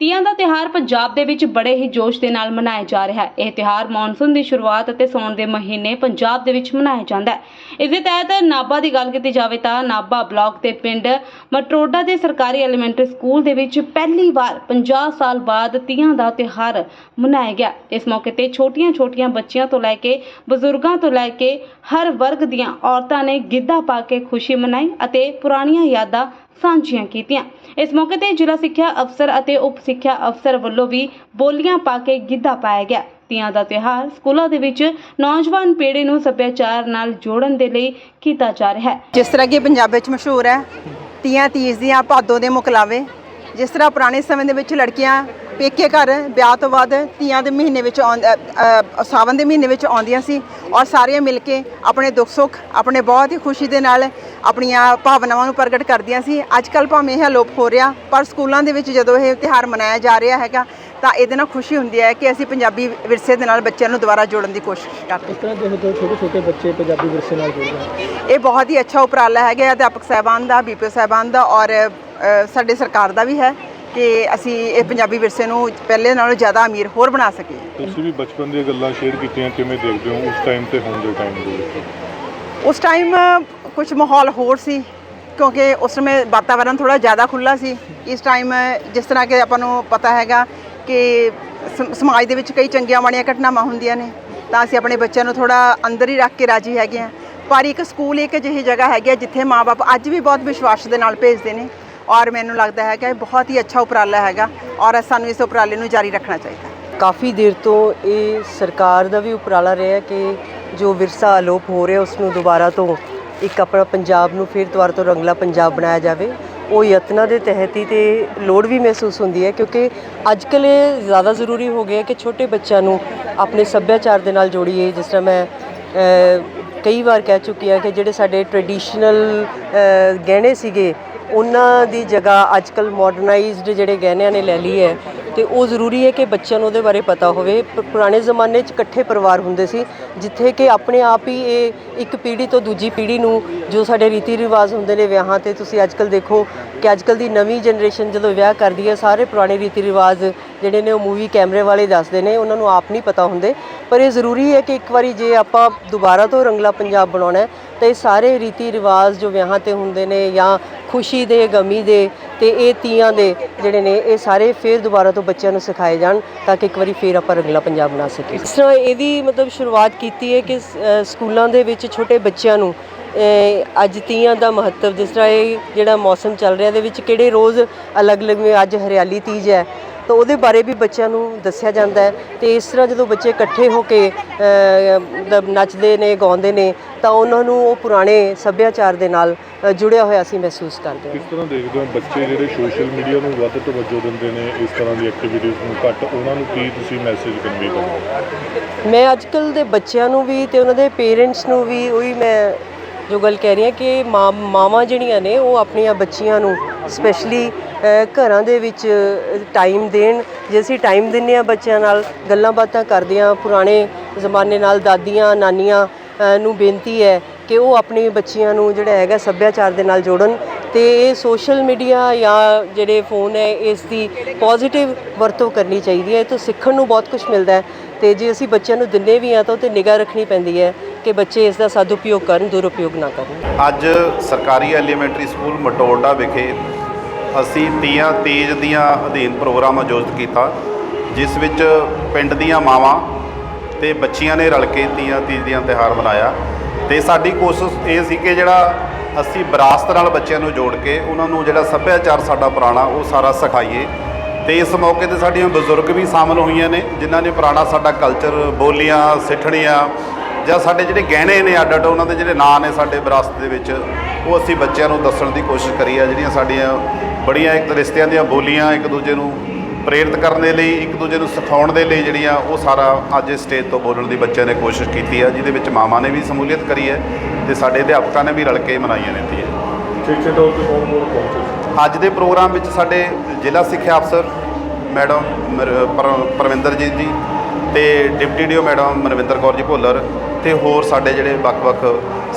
ਤੀਆਂ ਦਾ ਤਿਹਾਰ ਪੰਜਾਬ ਦੇ ਵਿੱਚ ਬੜੇ ਹੀ ਜੋਸ਼ ਦੇ ਨਾਲ ਮਨਾਇਆ ਜਾ ਰਿਹਾ ਹੈ। ਇਹ ਤਿਹਾਰ ਮੌਨਸੂਨ ਦੀ ਸ਼ੁਰੂਆਤ ਅਤੇ ਸੌਣ ਦੇ ਮਹੀਨੇ ਪੰਜਾਬ ਦੇ ਵਿੱਚ ਮਨਾਇਆ ਜਾਂਦਾ ਹੈ। ਇਸ ਦੇ ਤਹਿਤ ਨਾਭਾ ਦੀ ਗੱਲ ਕੀਤੀ ਜਾਵੇ ਤਾਂ ਨਾਭਾ ਬਲਾਕ ਦੇ ਪਿੰਡ ਮਟਰੋਡਾ ਦੇ ਸਰਕਾਰੀ ਐਲੀਮੈਂਟਰੀ ਸਕੂਲ ਦੇ ਵਿੱਚ ਪਹਿਲੀ ਵਾਰ 50 ਸਾਲ ਬਾਅਦ ਤੀਆਂ ਦਾ ਤਿਹਾਰ ਮਨਾਇਆ ਗਿਆ। ਇਸ ਮੌਕੇ ਤੇ ਛੋਟੀਆਂ-ਛੋਟੀਆਂ ਬੱਚੀਆਂ ਤੋਂ ਲੈ ਕੇ ਬਜ਼ੁਰਗਾਂ ਤੋਂ ਲੈ ਕੇ ਹਰ ਵਰਗ ਦੀਆਂ ਔਰਤਾਂ ਨੇ ਗਿੱਧਾ ਪਾ ਕੇ ਖੁਸ਼ੀ ਮਨਾਈ ਅਤੇ ਪੁਰਾਣੀਆਂ ਯਾਦਾਂ ਸਾਂਝੀਆਂ ਕੀਤੀਆਂ। ਇਸ ਮੌਕੇ ਤੇ ਜ਼ਿਲ੍ਹਾ ਸਿੱਖਿਆ ਅਫਸਰ ਅਤੇ ਉਪ ਸਿੱਖਿਆ ਅਫਸਰ ਵੱਲੋਂ ਵੀ ਬੋਲੀਆਂ ਪਾ ਕੇ ਗਿੱਧਾ ਪਾਇਆ ਗਿਆ। ਤੀਆਂ ਦਾ ਤਿਉਹਾਰ ਸਕੂਲਾਂ ਦੇ ਵਿੱਚ ਨੌਜਵਾਨ ਪੀੜ੍ਹੀ ਨੂੰ ਸੱਭਿਆਚਾਰ ਨਾਲ ਜੋੜਨ ਦੇ ਲਈ ਕੀਤਾ ਜਾ ਰਿਹਾ ਹੈ। ਜਿਸ ਤਰ੍ਹਾਂ ਕਿ ਪੰਜਾਬ ਵਿੱਚ ਮਸ਼ਹੂਰ ਹੈ ਤੀਆਂ ਤੀਜ ਦੀਆਂ ਭਾਦੋਂ ਦੇ ਮੁਕਲਾਵੇ। ਜਿਸ ਤਰ੍ਹਾਂ ਪੁਰਾਣੇ ਸਮੇਂ ਦੇ ਵਿੱਚ ਲੜਕੀਆਂ ਪੇਕੇ ਘਰ ਵਿਆਹ ਤੋਂ ਬਾਅਦ ਤੀਆਂ ਦੇ ਮਹੀਨੇ ਵਿੱਚ ਸਾਵਨ ਦੇ ਮਹੀਨੇ ਵਿੱਚ ਆਉਂਦੀਆਂ ਸੀ ਔਰ ਸਾਰੀਆਂ ਮਿਲ ਕੇ ਆਪਣੇ ਦੁੱਖ ਸੁੱਖ ਆਪਣੇ ਬਹੁਤ ਹੀ ਖੁਸ਼ੀ ਦੇ ਨਾਲ ਆਪਣੀਆਂ ਭਾਵਨਾਵਾਂ ਨੂੰ ਪ੍ਰਗਟ ਕਰਦੀਆਂ ਸੀ। ਅੱਜ ਕੱਲ੍ਹ ਭਾਵੇਂ ਇਹ ਅਲੋਪ ਹੋ ਰਿਹਾ ਪਰ ਸਕੂਲਾਂ ਦੇ ਵਿੱਚ ਜਦੋਂ ਇਹ ਤਿਉਹਾਰ ਮਨਾਇਆ ਜਾ ਰਿਹਾ ਹੈਗਾ ਤਾਂ ਇਹਦੇ ਨਾਲ ਖੁਸ਼ੀ ਹੁੰਦੀ ਹੈ ਕਿ ਅਸੀਂ ਪੰਜਾਬੀ ਵਿਰਸੇ ਦੇ ਨਾਲ ਬੱਚਿਆਂ ਨੂੰ ਦੁਬਾਰਾ ਜੋੜਨ ਦੀ ਕੋਸ਼ਿਸ਼ ਕਰ ਰਹੇ ਹਾਂ। ਇਸ ਤਰ੍ਹਾਂ ਦੇਖੋ ਛੋਟੇ ਛੋਟੇ ਬੱਚੇ ਪੰਜਾਬੀ ਵਿਰਸੇ ਨਾਲ ਜੁੜ ਰਹੇ ਹਨ ਇਹ ਬਹੁਤ ਹੀ ਅੱਛਾ ਉਪਰਾਲਾ ਹੈਗਾ। ਅਧਿਆਪਕ ਸਾਹਿਬਾਨ ਦਾ ਬੀਪੀਓ ਸਾਹਿਬਾਨ ਦਾ ਔਰ ਸਾਡੇ ਸਰਕਾਰ ਦਾ ਵੀ ਹੈ। ਕਿ ਅਸੀਂ ਇਹ ਪੰਜਾਬੀ ਵਿਰਸੇ ਨੂੰ ਪਹਿਲੇ ਨਾਲੋਂ ਜ਼ਿਆਦਾ ਅਮੀਰ ਹੋਰ ਬਣਾ ਸਕੀਏ। ਤੁਸੀਂ ਵੀ ਬਚਪਨ ਦੀਆਂ ਗੱਲਾਂ ਸ਼ੇਅਰ ਕੀਤੀਆਂ ਕਿਵੇਂ ਦੇਖਦੇ ਹੋ ਉਸ ਟਾਈਮ ਤੇ ਹੁਣ ਦੇ ਟਾਈਮ ਦੇ ਵਿੱਚ? ਉਸ ਟਾਈਮ ਕੁਝ ਮਾਹੌਲ ਹੋਰ ਸੀ ਕਿਉਂਕਿ ਉਸ ਸਮੇਂ ਵਾਤਾਵਰਣ ਥੋੜਾ ਜ਼ਿਆਦਾ ਖੁੱਲਾ ਸੀ। ਇਸ ਟਾਈਮ ਜਿਸ ਤਰ੍ਹਾਂ ਕਿ ਆਪਾਂ ਨੂੰ ਪਤਾ ਹੈਗਾ ਕਿ ਸਮ- ਸਮਾਜ ਦੇ ਵਿੱਚ ਕਈ ਚੰਗੀਆਂ ਮਾੜੀਆਂ ਘਟਨਾਵਾਂ ਹੁੰਦੀਆਂ ਨੇ ਤਾਂ ਅਸੀਂ ਆਪਣੇ ਬੱਚਿਆਂ ਨੂੰ ਥੋੜਾ ਅੰਦਰ ਹੀ ਰੱਖ ਕੇ ਰਾਜੀ ਹੈਗੇ ਆ ਪਰ ਇੱਕ ਸਕੂਲ ਇੱਕ ਅਜਿਹੀ ਜਗ੍ਹਾ ਹੈਗੀ ਜਿੱਥੇ ਮਾਪੇ ਅੱਜ ਵੀ ਬਹੁਤ ਵਿਸ਼ਵਾਸ ਦੇ ਨਾਲ ਭੇਜਦੇ ਨੇ ਔਰ ਮੈਨੂੰ ਲੱਗਦਾ ਹੈ ਕਿ ਇਹ ਬਹੁਤ ਹੀ ਅੱਛਾ ਉਪਰਾਲਾ ਹੈਗਾ ਔਰ ਸਾਨੂੰ ਇਸ ਉਪਰਾਲੇ ਨੂੰ ਜਾਰੀ ਰੱਖਣਾ ਚਾਹੀਦਾ ਕਾਫੀ ਦੇਰ ਤੋਂ ਇਹ ਸਰਕਾਰ ਦਾ ਵੀ ਉਪਰਾਲਾ ਰਿਹਾ ਕਿ ਜੋ ਵਿਰਸਾ ਅਲੋਪ ਹੋ ਰਿਹਾ ਉਸ ਨੂੰ ਦੁਬਾਰਾ ਤੋਂ ਇੱਕ ਆਪਣਾ ਪੰਜਾਬ ਨੂੰ ਫਿਰ ਦੁਬਾਰਾ ਤੋਂ ਰੰਗਲਾ ਪੰਜਾਬ ਬਣਾਇਆ ਜਾਵੇ। ਉਹ ਯਤਨਾਂ ਦੇ ਤਹਿਤ ਹੀ ਤੇ ਲੋੜ ਵੀ ਮਹਿਸੂਸ ਹੁੰਦੀ ਹੈ ਕਿਉਂਕਿ ਅੱਜ ਕੱਲ੍ਹ ਇਹ ਜ਼ਿਆਦਾ ਜ਼ਰੂਰੀ ਹੋ ਗਿਆ ਕਿ ਛੋਟੇ ਬੱਚਿਆਂ ਨੂੰ ਆਪਣੇ ਸੱਭਿਆਚਾਰ ਦੇ ਨਾਲ ਜੋੜੀਏ। ਜਿਸ ਤਰ੍ਹਾਂ ਮੈਂ ਕਈ ਵਾਰ ਕਹਿ ਚੁੱਕੀ ਹਾਂ ਕਿ ਜਿਹੜੇ ਸਾਡੇ ਟ੍ਰੈਡੀਸ਼ਨਲ ਗਹਿਣੇ ਸੀਗੇ ਉਹਨਾਂ ਦੀ ਜਗ੍ਹਾ ਅੱਜ ਕੱਲ੍ਹ ਮਾਡਰਨਾਈਜ਼ਡ ਜਿਹੜੇ ਗਹਿਣਿਆਂ ਨੇ ਲੈ ਲਈ ਹੈ ਤੇ ਉਹ ਜ਼ਰੂਰੀ ਹੈ ਕਿ ਬੱਚਿਆਂ ਨੂੰ ਉਹਦੇ ਬਾਰੇ ਪਤਾ ਹੋਵੇ। ਪੁਰਾਣੇ ਜ਼ਮਾਨੇ 'ਚ ਇਕੱਠੇ ਪਰਿਵਾਰ ਹੁੰਦੇ ਸੀ, ਜਿੱਥੇ ਕਿ ਆਪਣੇ ਆਪ ਹੀ ਇਹ ਇੱਕ ਪੀੜ੍ਹੀ ਤੋਂ ਦੂਜੀ ਪੀੜ੍ਹੀ ਨੂੰ ਜੋ ਸਾਡੇ ਰੀਤੀ ਰਿਵਾਜ ਹੁੰਦੇ ਨੇ ਵਿਆਹਾਂ ਤੇ, ਤੁਸੀਂ ਅੱਜਕੱਲ ਦੇਖੋ ਕਿ ਅੱਜਕੱਲ ਦੀ ਨਵੀਂ ਜਨਰੇਸ਼ਨ ਜਦੋਂ ਵਿਆਹ ਕਰਦੀ ਹੈ, ਸਾਰੇ ਪੁਰਾਣੇ ਰੀਤੀ ਰਿਵਾਜ ਜਿਹੜੇ ਨੇ ਉਹ ਮੂਵੀ ਕੈਮਰੇ ਵਾਲੇ ਦੱਸਦੇ ਨੇ, ਉਹਨਾਂ ਨੂੰ ਆਪ ਨਹੀਂ ਪਤਾ ਹੁੰਦੇ। ਪਰ ਇਹ ਜ਼ਰੂਰੀ ਹੈ ਕਿ ਇੱਕ ਵਾਰੀ ਜੇ ਆਪਾਂ ਦੁਬਾਰਾ ਤੋਂ ਰੰਗਲਾ ਪੰਜਾਬ ਬਣਾਉਣਾ ਹੈ, ਤਾਂ ਇਹ ਸਾਰੇ ਰੀਤੀ ਰਿਵਾਜ ਜੋ ਵਿਆਹਾਂ ਤੇ ਹੁੰਦੇ ਨੇ ਜਾਂ ਖੁਸ਼ੀ ਦੇ, ਗਮੀ ਦੇ ਤੇ ਇਹ ਤੀਆਂ ਦੇ ਜਿਹੜੇ ਨੇ, ਇਹ ਸਾਰੇ ਫੇਰ ਦੁਬਾਰਾ ਤੋਂ ਬੱਚਿਆਂ ਨੂੰ ਸਿਖਾਏ ਜਾਣ ਤਾਂ ਕਿ ਇੱਕ ਵਾਰੀ ਫੇਰ ਆਪਾਂ ਰੰਗਲਾ ਪੰਜਾਬ ਬਣਾ ਸਕੀਏ। ਇਸ ਤਰ੍ਹਾਂ ਇਹਦੀ ਮਤਲਬ ਸ਼ੁਰੂਆਤ ਕੀਤੀ ਹੈ ਕਿ ਸਕੂਲਾਂ ਦੇ ਵਿੱਚ ਛੋਟੇ ਬੱਚਿਆਂ ਨੂੰ ਅੱਜ ਤੀਆਂ ਦਾ ਮਹੱਤਵ ਜਿਸ ਤਰ੍ਹਾਂ ਇਹ ਜਿਹੜਾ ਮੌਸਮ ਚੱਲ ਰਿਹਾ, ਇਹਦੇ ਵਿੱਚ ਕਿਹੜੇ ਰੋਜ਼ ਅਲੱਗ-ਅਲੱਗ ਅੱਜ ਹਰਿਆਲੀ ਤੀਜ ਹੈ, ਤਾਂ ਉਹਦੇ ਬਾਰੇ ਵੀ ਬੱਚਿਆਂ ਨੂੰ ਦੱਸਿਆ ਜਾਂਦਾ ਹੈ। ਤੇ ਇਸ ਤਰ੍ਹਾਂ ਜਦੋਂ ਬੱਚੇ ਇਕੱਠੇ ਹੋ ਕੇ ਮਤਲਬ ਨੱਚਦੇ ਨੇ, ਗਾਉਂਦੇ ਨੇ ਤਾਂ ਉਹਨਾਂ ਨੂੰ ਉਹ ਪੁਰਾਣੇ ਸੱਭਿਆਚਾਰ ਦੇ ਨਾਲ ਅ, ਜੁੜਿਆ ਹੋਇਆ ਅਸੀਂ ਮਹਿਸੂਸ ਕਰਦੇ ਹਾਂ। ਕਿਸ ਤਰ੍ਹਾਂ ਦੇਖਦੇ ਹੋ ਬੱਚੇ ਜਿਹੜੇ ਸੋਸ਼ਲ ਮੀਡੀਆ ਨੂੰ ਵੱਧ ਤਵੱਜੋ ਦਿੰਦੇ ਨੇ ਇਸ ਤਰ੍ਹਾਂ ਦੀ ਐਕਟੀਵਿਟੀਜ਼ ਨੂੰ ਘੱਟ ਉਹਨਾਂ ਨੂੰ ਕੀ ਤੁਸੀਂ ਮੈਸੇਜ ਕਨਵੇ ਕਰਦੇ ਮੈਂ ਅੱਜਕੱਲ ਦੇ ਬੱਚਿਆਂ ਨੂੰ ਵੀ ਤੇ ਉਹਨਾਂ ਦੇ ਪੇਰੈਂਟਸ ਨੂੰ ਵੀ ਉਹੀ ਮੈਂ ਜੋ ਗੱਲ ਕਹਿ ਰਹੀ ਹਾਂ ਕਿ ਮਾਂ ਮਾਵਾਂ ਜਿਹੜੀਆਂ ਨੇ ਉਹ ਆਪਣੀਆਂ ਬੱਚੀਆਂ ਨੂੰ ਸਪੈਸ਼ਲੀ ਘਰਾਂ ਦੇ ਵਿੱਚ ਟਾਈਮ ਦੇਣ। ਜੇ ਅਸੀਂ ਟਾਈਮ ਦਿੰਨੇ ਆ ਬੱਚਿਆਂ ਨਾਲ ਗੱਲਾਂ ਬਾਤਾਂ ਕਰਦਿਆਂ ਪੁਰਾਣੇ ਜ਼ਮਾਨੇ ਨਾਲ ਦਾਦੀਆਂ ਨਾਨੀਆਂ ਨੂੰ ਬੇਨਤੀ ਹੈ ਕਿ ਉਹ ਆਪਣੇ ਬੱਚਿਆਂ ਨੂੰ ਜਿਹੜਾ ਹੈਗਾ ਸੱਭਿਆਚਾਰ ਦੇ ਨਾਲ ਜੋੜਨ ਤੇ ਇਹ ਸੋਸ਼ਲ ਮੀਡੀਆ ਜਾਂ ਜਿਹੜੇ ਫੋਨ ਹੈ, ਇਸ ਦੀ ਪੋਜ਼ਿਟਿਵ ਵਰਤੋਂ ਕਰਨੀ ਚਾਹੀਦੀ ਹੈ। ਇਹ ਤੋਂ ਸਿੱਖਣ ਨੂੰ ਬਹੁਤ ਕੁਝ ਮਿਲਦਾ ਹੈ ਤੇ ਜੇ ਅਸੀਂ ਬੱਚਿਆਂ ਨੂੰ ਦਿੰਨੇ ਵੀ ਆ ਤਾਂ ਉਹ ਤੇ ਨਿਗਾਹ ਰੱਖਣੀ ਪੈਂਦੀ ਹੈ ਕਿ ਬੱਚੇ ਇਸ ਦਾ ਸਦਉਪਯੋਗ ਕਰਨ, ਦੁਰਉਪਯੋਗ ਨਾ ਕਰਨ। ਅੱਜ ਸਰਕਾਰੀ ਐਲੀਮੈਂਟਰੀ ਸਕੂਲ ਮਟੋੜਾ ਵਿਖੇ ਅਸੀਂ ਤੀਆਂ ਤੇਜ਼ ਦੀਆਂ ਅਧੀਨ ਪ੍ਰੋਗਰਾਮ ਆਯੋਜਿਤ ਕੀਤਾ, ਜਿਸ ਵਿੱਚ ਪਿੰਡ ਦੀਆਂ ਮਾਵਾਂ ਤੇ ਬੱਚੀਆਂ ਨੇ ਰਲ ਕੇ ਤੀਆਂ ਤੀਜ ਦੀਆਂ ਤਿਉਹਾਰ ਮਨਾਇਆ। ਤੇ ਸਾਡੀ ਕੋਸ਼ਿਸ਼ ਇਹ ਸੀ ਕਿ ਜਿਹੜਾ ਅਸੀਂ ਵਿਰਾਸਤ ਨਾਲ ਬੱਚਿਆਂ ਨੂੰ ਜੋੜ ਕੇ ਉਹਨਾਂ ਨੂੰ ਜਿਹੜਾ ਸੱਭਿਆਚਾਰ ਸਾਡਾ ਪੁਰਾਣਾ ਉਹ ਸਾਰਾ ਸਿਖਾਈਏ। ਤੇ ਇਸ ਮੌਕੇ ਤੇ ਸਾਡੀਆਂ ਬਜ਼ੁਰਗ ਵੀ ਸ਼ਾਮਲ ਹੋਈਆਂ ਨੇ, ਜਿਨ੍ਹਾਂ ਨੇ ਪੁਰਾਣਾ ਸਾਡਾ ਕਲਚਰ ਬੋਲੀਆਂ, ਸਿੱਠਣੀਆਂ ਜਾਂ ਸਾਡੇ ਜਿਹੜੇ ਗਹਿਣੇ ਨੇ ਅੱਡ ਅੱਡ ਉਹਨਾਂ ਦੇ ਜਿਹੜੇ ਨਾਂ ਨੇ ਸਾਡੇ ਵਿਰਾਸਤ ਦੇ ਵਿੱਚ, ਉਹ ਅਸੀਂ ਬੱਚਿਆਂ ਨੂੰ ਦੱਸਣ ਦੀ ਕੋਸ਼ਿਸ਼ ਕਰੀ ਆ। ਜਿਹੜੀਆਂ ਸਾਡੀਆਂ ਬੜੀਆਂ ਇੱਕ ਰਿਸ਼ਤਿਆਂ ਦੀਆਂ ਬੋਲੀਆਂ ਇੱਕ ਦੂਜੇ ਨੂੰ ਪ੍ਰੇਰਿਤ ਕਰਨ ਦੇ ਲਈ ਇੱਕ ਦੂਜੇ ਨੂੰ ਸਿਖਾਉਣ ਦੇ ਲਈ ਜਿਹੜੀਆਂ ਉਹ ਸਾਰਾ ਅੱਜ ਇਸ ਸਟੇਜ ਤੋਂ ਬੋਲਣ ਦੀ ਬੱਚਿਆਂ ਨੇ ਕੋਸ਼ਿਸ਼ ਕੀਤੀ ਆ ਜਿਹਦੇ ਵਿੱਚ ਮਾਵਾਂ ਨੇ ਵੀ ਸ਼ਮੂਲੀਅਤ ਕਰੀ ਹੈ ਤੇ ਸਾਡੇ ਅਧਿਆਪਕਾਂ ਨੇ ਵੀ ਰਲ ਕੇ ਮਨਾਈਆਂ ਨੇ ਤੀਆਂ ਸਿੱਖੇ ਤੌਰ ਤੇ ਕੌਣ ਕੌਣ ਪਹੁੰਚੇ ਅੱਜ ਦੇ ਪ੍ਰੋਗਰਾਮ ਵਿੱਚ ਸਾਡੇ ਜ਼ਿਲ੍ਹਾ ਸਿੱਖਿਆ ਅਫਸਰ ਮੈਡਮ ਮਰ- ਪਰ- ਪਰਵਿੰਦਰਜੀਤ ਜੀ ਤੇ deputy DO madam Manvinder Kaur ji Bhullar ਤੇ ਹੋਰ ਸਾਡੇ ਜਿਹੜੇ ਵੱਖ-ਵੱਖ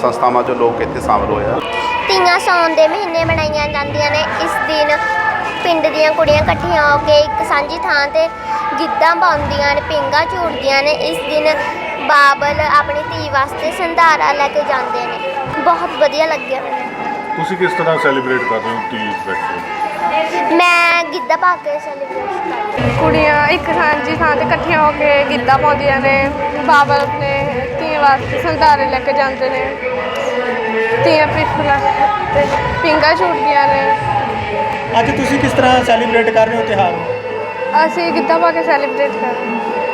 ਸੰਸਥਾਵਾਂ ਚੋਂ ਲੋਕ ਇੱਥੇ ਸ਼ਾਮਲ ਹੋਏ ਆ। ਤੀਆਂ ਸਾਉਣ ਦੇ ਮਹੀਨੇ ਮਨਾਈਆਂ ਜਾਂਦੀਆਂ ਨੇ। ਇਸ ਦਿਨ ਪਿੰਡ ਦੀਆਂ ਕੁੜੀਆਂ ਇਕੱਠੀਆਂ ਹੋ ਕੇ ਇੱਕ ਸਾਂਝੀ ਥਾਂ ਤੇ ਗਿੱਧਾ ਪਾਉਂਦੀਆਂ ਨੇ ਪਿੰਗਾ ਝੂਟਦੀਆਂ ਨੇ। ਇਸ ਦਿਨ ਬਾਬਲ ਆਪਣੀ ਧੀ ਵਾਸਤੇ ਸੰਧਾਰਾ ਲੈ ਕੇ ਜਾਂਦੇ ਨੇ। ਬਹੁਤ ਵਧੀਆ ਲੱਗਿਆ ਮੈਨੂੰ। ਤੁਸੀਂ ਕਿਸ ਤਰ੍ਹਾਂ ਸੈਲੀਬ੍ਰੇਟ ਕਰ ਰਹੇ ਹੋ ਤੀਜ ਫੈਸਟੀਵਲ ਮੈਂ ਗਿੱਧਾ ਪਾ ਕੇ ਸੈਲੀਬ੍ਰੇਟ ਕਰਦੀ ਕੁੜੀਆਂ ਇੱਕ ਸਾਂਝੀ ਥਾਂ ਤੇ ਇਕੱਠੀਆਂ ਹੋ ਕੇ ਗਿੱਧਾ ਪਾਉਂਦੀਆਂ ਨੇ। ਬਾਬਲ ਆਪਣੇ ਧੀਆਂ ਵਾਸਤੇ ਸੰਧਾਰੇ ਲੈ ਕੇ ਜਾਂਦੇ ਨੇ। ਧੀਆਂ ਪਿੱਛਲਾ ਤੇ ਪਿੰਗਾ ਝੂਟਦੀਆਂ ਨੇ। ਅੱਜ ਤੁਸੀਂ ਕਿਸ ਤਰ੍ਹਾਂ ਸੈਲੀਬ੍ਰੇਟ ਕਰ ਰਹੇ ਹੋ ਤਿਉਹਾਰ ਨੂੰ? ਅਸੀਂ ਗਿੱਧਾ ਪਾ ਕੇ ਸੈਲੀਬ੍ਰੇਟ ਰਹੇ ਹਾਂ?